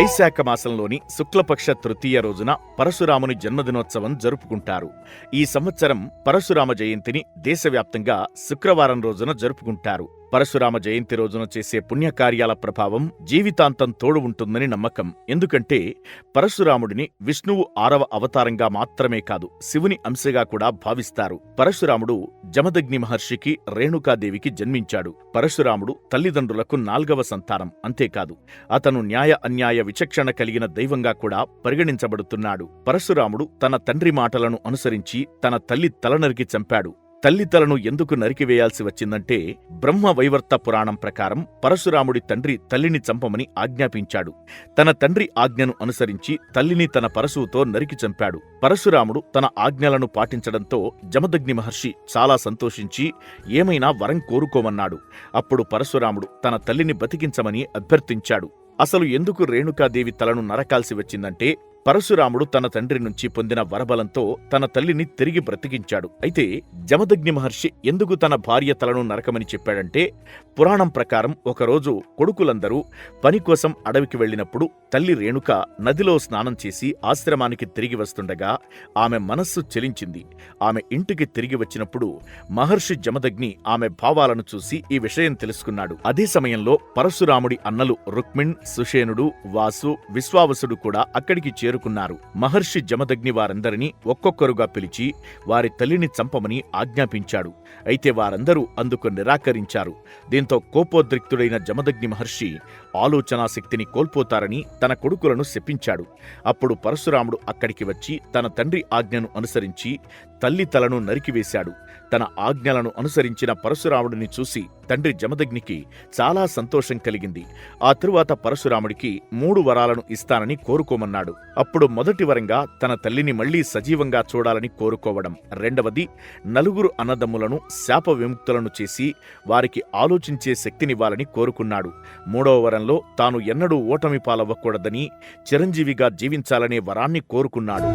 వైశాఖ మాసంలోని శుక్లపక్ష తృతీయ రోజున పరశురాముని జన్మదినోత్సవం జరుపుకుంటారు. ఈ సంవత్సరం పరశురామ జయంతిని దేశవ్యాప్తంగా శుక్రవారం రోజున జరుపుకుంటారు. పరశురామ జయంతి రోజున చేసే పుణ్యకార్యాల ప్రభావం జీవితాంతం తోడు ఉంటుందని నమ్మకం. ఎందుకంటే పరశురాముడిని విష్ణువు ఆరవ అవతారంగా మాత్రమే కాదు శివుని అంశగా కూడా భావిస్తారు. పరశురాముడు జమదగ్ని మహర్షికి రేణుకాదేవికి జన్మించాడు. పరశురాముడు తల్లిదండ్రులకు నాల్గవ సంతానం అంతేకాదు. అతను న్యాయ అన్యాయ విచక్షణ కలిగిన దైవంగా కూడా పరిగణించబడుతున్నాడు. పరశురాముడు తన తండ్రి మాటలను అనుసరించి తన తల్లి తలనరికి చంపాడు. తల్లి తలను ఎందుకు నరికివేయాల్సి వచ్చిందంటే బ్రహ్మ వైవర్త పురాణం ప్రకారం పరశురాముడి తండ్రి తల్లిని చంపమని ఆజ్ఞాపించాడు. తన తండ్రి ఆజ్ఞను అనుసరించి తల్లిని తన పరశువుతో నరికి చంపాడు. పరశురాముడు తన ఆజ్ఞలను పాటించడంతో జమదగ్ని మహర్షి చాలా సంతోషించి ఏమైనా వరం కోరుకోమన్నాడు. అప్పుడు పరశురాముడు తన తల్లిని బతికించమని అభ్యర్థించాడు. అసలు ఎందుకు రేణుకాదేవి తలను నరకాల్సి వచ్చిందంటే పరశురాముడు తన తండ్రి నుంచి పొందిన వరబలంతో తన తల్లిని తిరిగి బ్రతికించాడు. అయితే జమదగ్ని మహర్షి ఎందుకు తన భార్య తలను నరకమని చెప్పాడంటే పురాణం ప్రకారం ఒకరోజు కొడుకులందరూ పని కోసం అడవికి వెళ్ళినప్పుడు తల్లి రేణుక నదిలో స్నానం చేసి ఆశ్రమానికి తిరిగి వస్తుండగా ఆమె మనస్సు చెలించింది. ఆమె ఇంటికి తిరిగి వచ్చినప్పుడు మహర్షి జమదగ్ని ఆమె భావాలను చూసి ఈ విషయం తెలుసుకున్నాడు. అదే సమయంలో పరశురాముడి అన్నలు రుక్మిణ్ సుషేనుడు వాసు విశ్వావసుడు కూడా అక్కడికి చేరు చేరుకున్నారు మహర్షి జమదగ్ని వారందరినీ ఒక్కొక్కరుగా పిలిచి వారి తల్లిని చంపమని ఆజ్ఞాపించాడు. అయితే వారందరూ అందుకు నిరాకరించారు. దీంతో కోపోద్రిక్తుడైన జమదగ్ని మహర్షి ఆలోచనా శక్తిని కోల్పోతారని తన కొడుకులను శపించాడు. అప్పుడు పరశురాముడు అక్కడికి వచ్చి తన తండ్రి ఆజ్ఞను అనుసరించి తల్లి తలను నరికివేశాడు. తన ఆజ్ఞలను అనుసరించిన పరశురాముడిని చూసి తండ్రి జమదగ్నికి చాలా సంతోషం కలిగింది. ఆ తరువాత పరశురాముడికి మూడు వరాలను ఇస్తానని కోరుకోమన్నాడు. అప్పుడు మొదటి వరంగా తన తల్లిని మళ్ళీ సజీవంగా చూడాలని కోరుకోవడం. రెండవది నలుగురు అన్నదమ్ములను శాప విముక్తులను చేసి వారికి ఆలోచించే శక్తినివ్వాలని కోరుకున్నాడు. మూడవ వరంలో తాను ఎన్నడూ ఓటమి పాలవ్వకూడదని చిరంజీవిగా జీవించాలనే వరాన్ని కోరుకున్నాడు.